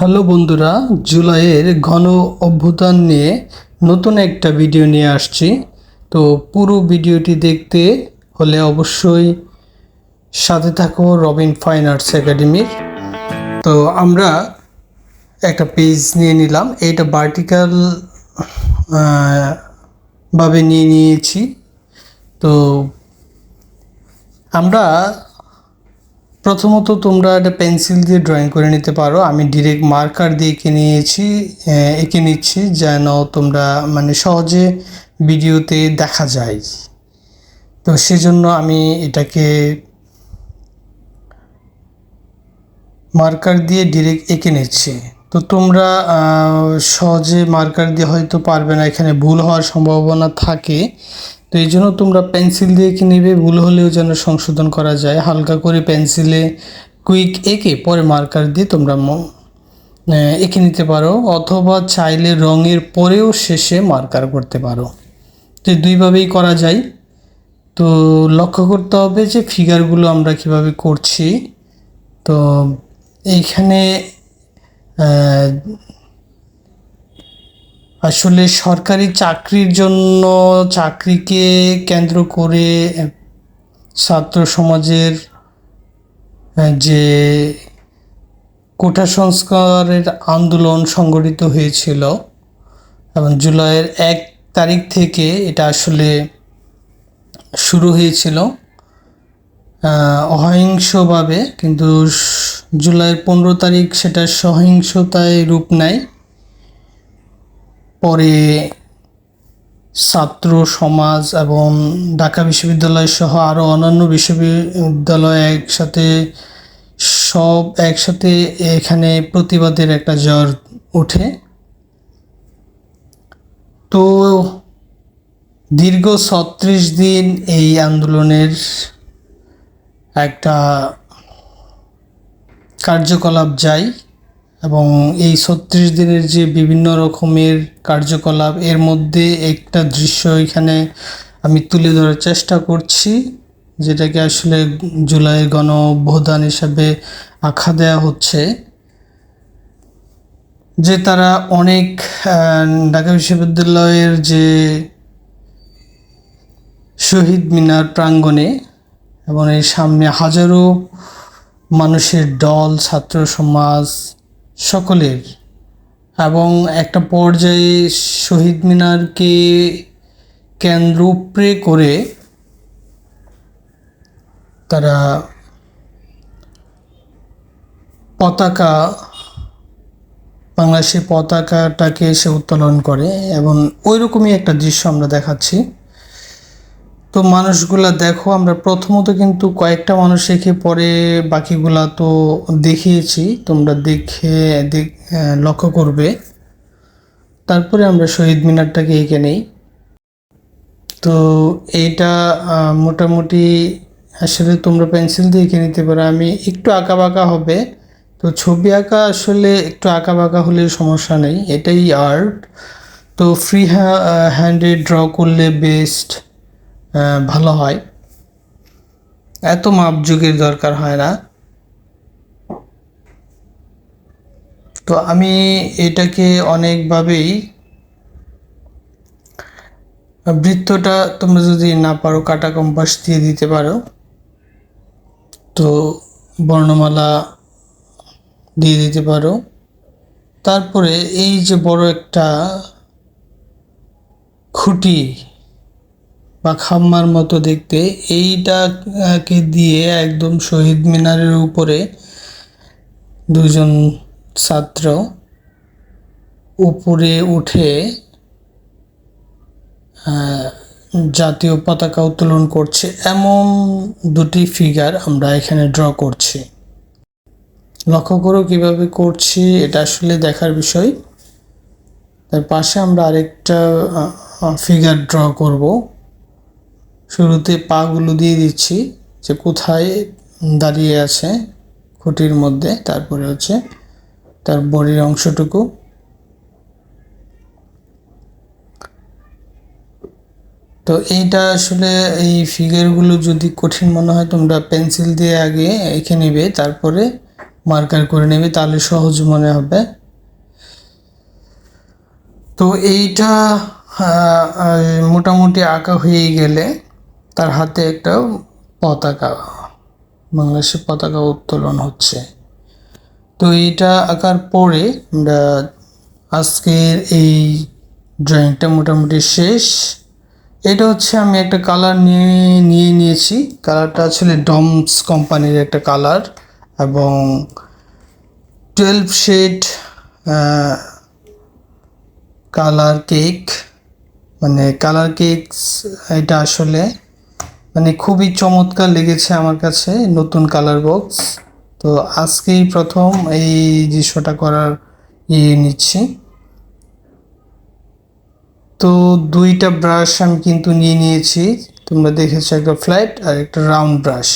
Hello বন্ধুরা, জুলাইয়ের ঘন অভ্যুত্থান নিয়ে নতুন একটা ভিডিও নিয়ে আসছি। তো পুরো ভিডিওটি দেখতে হলে অবশ্যই সাথে থাকো রবিন ফাইন আর্টস একাডেমির তো আমরা একটা পেজ নিয়ে নিলাম, এটা ভার্টিক্যাল ভাবে নিয়ে নিয়েছি। তো আমরা প্রথমত তোমরা একটা পেন্সিল দিয়ে ড্রয়িং করে নিতে পারো। আমি ডিরেক্ট মার্কার দিয়ে এঁকে নিয়েছি এঁকে নিচ্ছি যেন তোমরা মানে সহজে ভিডিওতে দেখা যায়। তো সেজন্য আমি এটাকে মার্কার দিয়ে ডিরেক্ট এঁকে নিচ্ছি। তো তোমরা সহজে মার্কার দিয়ে হয়তো পারবে না, এখানে ভুল হওয়ার সম্ভাবনা থাকে। তো এই জন্য তোমরা পেন্সিল দিয়ে এঁকে নেবে? ভুল হলেও যেন সংশোধন করা যায়। হালকা করে পেন্সিলে কুইক এঁকে পরে মার্কার দিয়ে তোমরা এঁকে নিতে পারো। অথবা চাইলে রঙের পরেও শেষে মার্কার করতে পারো। তো দুইভাবেই করা যায়। তো লক্ষ্য করতে হবে যে ফিগারগুলো আমরা কীভাবে করছি। তো এইখানে আসলে সরকারি চাকরির জন্য চাকরিকে কেন্দ্র করে ছাত্র সমাজের যে কোটা সংস্কারের আন্দোলন সংগঠিত হয়েছিল এবং জুলাইয়ের এক তারিখ থেকে এটা আসলে শুরু হয়েছিল অহিংসভাবে। কিন্তু জুলাইয়ের পনেরো তারিখ সেটা সহিংসতায় রূপ নেয়। পরে ছাত্র সমাজ এবং ঢাকা বিশ্ববিদ্যালয় সহ আরও অন্যান্য বিশ্ববিদ্যালয় একসাথে, সব একসাথে এখানে প্রতিবাদের একটা জ্বর ওঠে। তো দীর্ঘ ছত্রিশ দিন এই আন্দোলনের একটা কার্যকলাপ যায়। এবং এই ছত্রিশ দিনের যে বিভিন্ন রকমের কার্যকলাপ, এর মধ্যে একটা দৃশ্য এখানে আমি তুলে ধরার চেষ্টা করছি, যেটাকে আসলে জুলাই গণ হিসাবে আখ্যা দেওয়া হচ্ছে, যে তারা অনেক ঢাকা বিশ্ববিদ্যালয়ের যে শহীদ মিনার প্রাঙ্গণে এবং এর সামনে হাজারো মানুষের দল, ছাত্র সমাজ সকলের। এবং একটা পর্যায়ে শহীদ মিনারকে কেন্দ্র উপরে করে তারা পতাকা, বাংলাদেশের পতাকাটাকে সে উত্তোলন করে এবং ওই রকমই একটা দৃশ্য আমরা দেখাচ্ছি। তো মানুষগুলা দেখো, আমরা প্রথমত কিন্তু কয়েকটা মানুষ এঁকে পরে বাকিগুলা তো দেখিয়েছি, তোমরা দেখে লক্ষ্য করবে। তারপরে আমরা শহীদ মিনারটাকে এঁকে নেই। তো এইটা মোটামুটি আসলে তোমরা পেন্সিল দিয়ে এঁকে নিতে পারো। আমি একটু আঁকা বাঁকা হবে। তো ছবি আঁকা আসলে একটু আঁকা বাঁকা হলে সমস্যা নেই। এটাই আর্ট। তো ফ্রি হ্যান্ডে ড্র করলে বেস্ট। ভালো হয়। এত মাপযুগের দরকার হয় না। তো আমি এটাকে অনেকভাবেই বৃত্তটা তোমরা যদি না পারো, কাটা কম্পাস দিয়ে দিতে পারো। তো বর্ণমালা দিয়ে দিতে পারো। তারপরে এই যে বড় একটা খুঁটি বা খাম্মার মতো দেখতে, এইটাকে দিয়ে একদম শহীদ মিনারের উপরে দুজন ছাত্র উপরে উঠে জাতীয় পতাকা উত্তোলন করছে। এমন দুটি ফিগার আমরা এখানে ড্র করছি। লক্ষ্য করো কীভাবে করছি, এটা আসলে দেখার বিষয়। তার পাশে আমরা আরেকটা ফিগার ড্র করব। শুরুতে পাগুলো দিয়ে দিচ্ছি যে কোথায় দাঁড়িয়ে আছে খুঁটির মধ্যে, তারপরে হচ্ছে তার বডির অংশটুকু। তো এইটা আসলে এই ফিগারগুলো যদি কঠিন মনে হয়, তোমরা পেন্সিল দিয়ে আগে এঁকে নেবে, তারপরে মার্কার করে নেবে, তাহলে সহজ মনে হবে। তো এইটা মোটামুটি আঁকা হয়ে গেলে তার হাতে একটা পতাকা, বাংলাদেশের পতাকা উত্তোলন হচ্ছে। তো এটা আঁকার পরে আমরা আজকের এই ড্রয়িংটা মোটামুটি শেষ। এটা হচ্ছে আমি একটা কালার নিয়ে নিয়ে নিয়েছি। কালারটা আসলে ডমস কোম্পানির একটা কালার এবং টুয়েলভ শেড কালার কেক মানে কালার কেক এটা আসলে মানে খুবই চমৎকার লেগেছে আমার কাছে নতুন কালার বক্স তো আজকেই প্রথম এই দৃশ্যটা করার ইয়ে নিচ্ছি। তো দুইটা ব্রাশ আমি কিন্তু নিয়ে নিয়েছি। তোমরা দেখেছ একটা ফ্ল্যাট আর একটা রাউন্ড ব্রাশ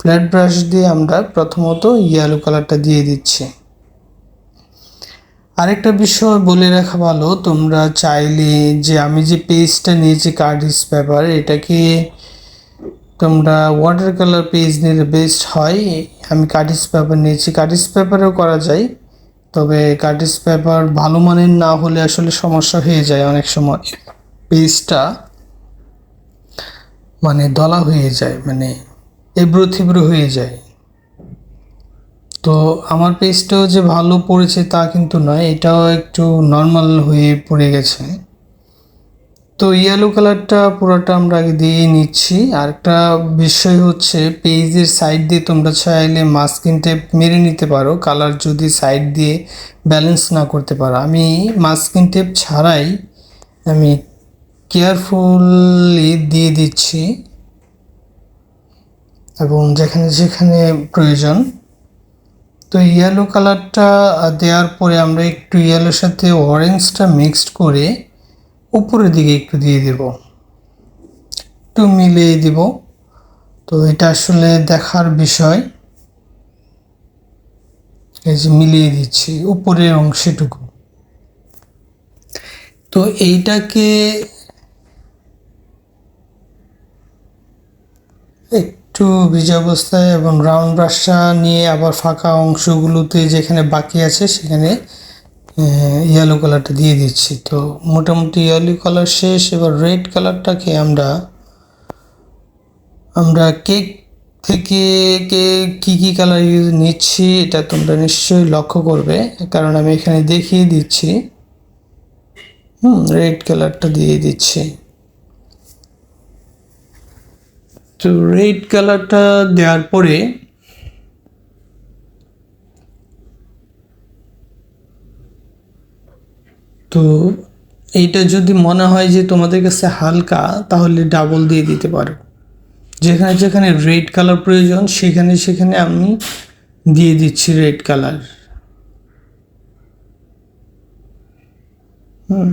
ফ্ল্যাট ব্রাশ দিয়ে আমরা প্রথমত ইয়েলো কালারটা দিয়ে দিচ্ছি। আরেকটা বিষয় বলে রাখা ভালো, তোমরা চাইলে যে আমি যে পেজটা নিয়েছি কার্ডিস পেপার এটাকে তোমরা ওয়াটার কালার পেজ নিলে বেস্ট হয়। আমি কার্ডিস পেপার নিয়েছি। কার্টিস পেপারেও করা যায়। তবে কার্ডিস পেপার ভালো মানের না হলে আসলে সমস্যা হয়ে যায় অনেক সময়। পেজটা মানে দলা হয়ে যায় মানে এব্রো থিব্রো হয়ে যায়। তো আমার পেজটাও যে ভালো পড়েছে তা কিন্তু নয়, এটাও একটু নর্মাল হয়ে পড়ে গেছে। তো ইয়েলো কালারটা পুরোটা আমরা আগে দিয়ে নিচ্ছি। আর একটা বিষয় হচ্ছে পেজের সাইড দিয়ে তোমরা চাইলে মাস্কিন টেপ মেরে নিতে পারো। কালার যদি সাইড দিয়ে ব্যালেন্স না করতে পারো। আমি মাস্কিন টেপ ছাড়াই আমি কেয়ারফুলি দিয়ে দিচ্ছি। এবং যেখানে যেখানে প্রয়োজন। তো ইয়েলো কালারটা দেওয়ার পরে আমরা একটু ইয়েলোর সাথে অরেঞ্জটা মিক্সড করে উপরের দিকে একটু দিয়ে দেব। একটু মিলিয়ে দিব। তো এটা আসলে দেখার বিষয়। এই যে মিলিয়ে দিচ্ছি উপরের অংশটুকু। তো এইটাকে একটু ভিজা অবস্থায় এবং রাউন্ড ব্রাশটা নিয়ে আবার ফাঁকা অংশগুলোতে যেখানে বাকি আছে সেখানে ইয়েলো কালারটা দিয়ে দিচ্ছি। তো মোটামুটি ইয়েলো কালার শেষ, এবার রেড কালারটাকে আমরা আমরা কেক থেকে কে কী কী কালার ইউজ নিচ্ছি, এটা তোমরা নিশ্চয়ই লক্ষ্য করবে, কারণ আমি এখানে দেখিয়ে দিচ্ছি। হুম রেড কালারটা দিয়ে দিচ্ছি। তো রেড কালারটা দেওয়ার পরে তো এইটা যদি মনে হয় যে তোমাদের কাছে হালকা, তাহলে ডাবল দিয়ে দিতে পারো। যেখানে যেখানে রেড কালার প্রয়োজন, সেখানে সেখানে আমি দিয়ে দিচ্ছি রেড কালার হুম।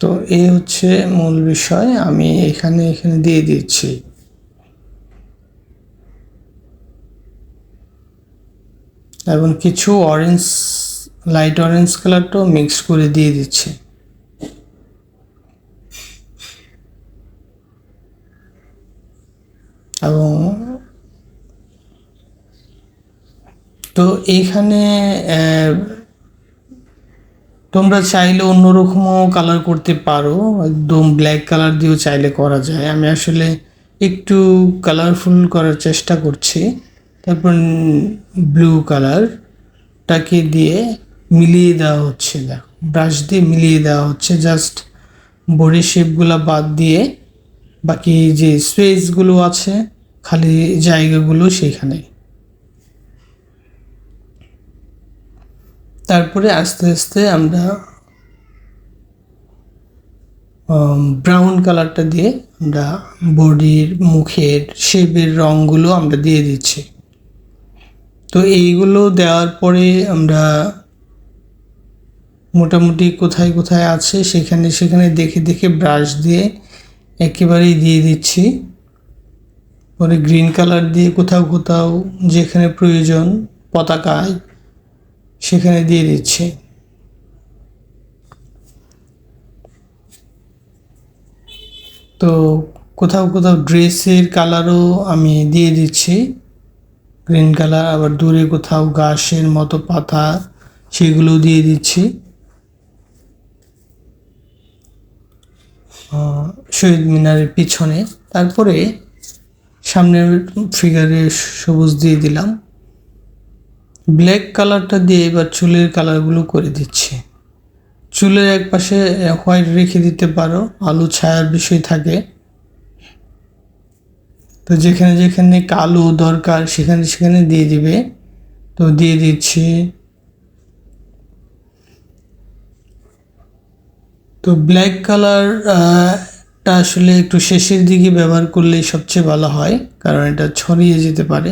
তো এই হচ্ছে মূল বিষয়, আমি এখানে এখানে দিয়ে দিচ্ছি। এবং কিছু অরেঞ্জ লাইট অরেঞ্জ কালারটাও মিক্স করে দিয়ে দিচ্ছি। এবং তো এইখানে তোমরা চাইলে অন্যরকমও কালার করতে পারো। একদম ব্ল্যাক কালার দিয়েও চাইলে করা যায়। আমি আসলে একটু কালারফুল করার চেষ্টা করছি। তারপর ব্লু কালারটাকে দিয়ে মিলিয়ে দেওয়া হচ্ছে, দেখো। ব্রাশ দিয়ে মিলিয়ে দেওয়া হচ্ছে জাস্ট বডি শেপগুলো বাদ দিয়ে বাকি যে স্পেসগুলো আছে, খালি জায়গাগুলো সেইখানে। তারপরে আস্তে আস্তে আমরা ব্রাউন কালারটা দিয়ে আমরা বডির মুখের শেপের রঙগুলো আমরা দিয়ে দিচ্ছি। তো এইগুলো দেওয়ার পরে আমরা মোটামুটি কোথায় কোথায় আছে, সেখানে সেখানে দেখে দেখে ব্রাশ দিয়ে একেবারেই দিয়ে দিচ্ছি। পরে গ্রিন কালার দিয়ে কোথাও কোথাও যেখানে প্রয়োজন পতাকায় সেখানে দিয়ে দিচ্ছি। তো কোথাও কোথাও ড্রেসের কালারও আমি দিয়ে দিচ্ছি। গ্রিন কালার আবার দূরে কোথাও ঘাসের মতো পাতা সেগুলো দিয়ে দিচ্ছি। শহীদ মিনারের পিছনে। তারপরে সামনের ফিগারে সবুজ দিয়ে দিলাম। ব্ল্যাক কালারটা দিয়ে এবার চুলের কালারগুলো করে দিচ্ছি। চুলের এক পাশে হোয়াইট রেখে দিতে পারো, আলু, ছায়ার বিষয় থাকে। তো যেখানে যেখানে কালো দরকার, সেখানে সেখানে দিয়ে দিবে। তো দিয়ে দিচ্ছি তো ব্ল্যাক কালার টা আসলে একটু শেষের দিকে ব্যবহার করলে সবচেয়ে ভালো হয়, কারণ এটা ছড়িয়ে যেতে পারে।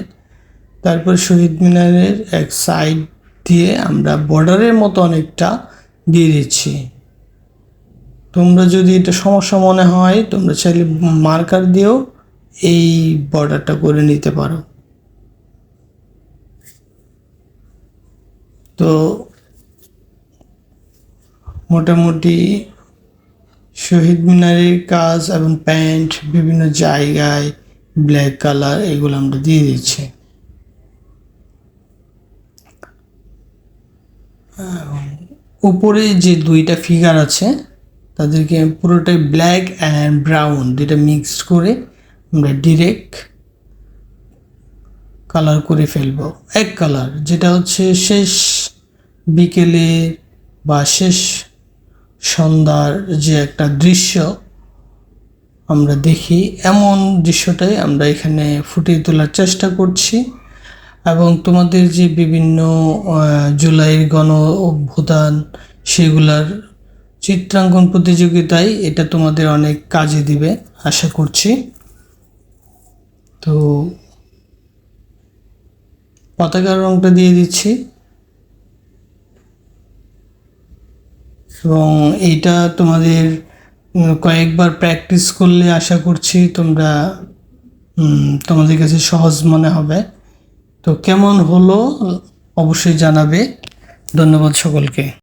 তারপর শহীদ মিনারের এক সাইড দিয়ে আমরা বর্ডারের মতো অনেকটা দিয়ে দিচ্ছি। তোমরা যদি এটা সমস্যা মনে হয়, তোমরা চাইলে মার্কার দিয়েও এই বর্ডারটা করে নিতে পারো। তো মোটামুটি শহীদ মিনারের কাজ এবং প্যান্ট বিভিন্ন জায়গায় ব্ল্যাক কালার এগুলো আমরা দিয়ে দিচ্ছি উপরে যে দুইটা ফিগার আছে, তাদেরকে পুরোটাই ব্ল্যাক অ্যান্ড ব্রাউন দুইটা মিক্সড করে আমরা ডিরেক্ট কালার করে ফেলব। এক কালার যেটা হচ্ছে শেষ বিকেলে বা শেষ সন্ধ্যার যে একটা দৃশ্য আমরা দেখি, এমন দৃশ্যটাই আমরা এখানে ফুটিয়ে তোলার চেষ্টা করছি এবং তোমাদের যে বিভিন্ন জুলাইয়ের গণ অভ্যুত্থান সেগুলার চিত্রাঙ্কন প্রতিযোগিতায় এটা তোমাদের অনেক কাজে দিবে, আশা করছি। তো পতাকার রংটা দিয়ে দিচ্ছি। এবং এইটা তোমাদের কয়েকবার প্র্যাকটিস করলে আশা করছি তোমরা তোমাদের কাছে সহজ মনে হবে। তো কেমন হলো, অবশ্যই জানাবে। ধন্যবাদ সকলকে।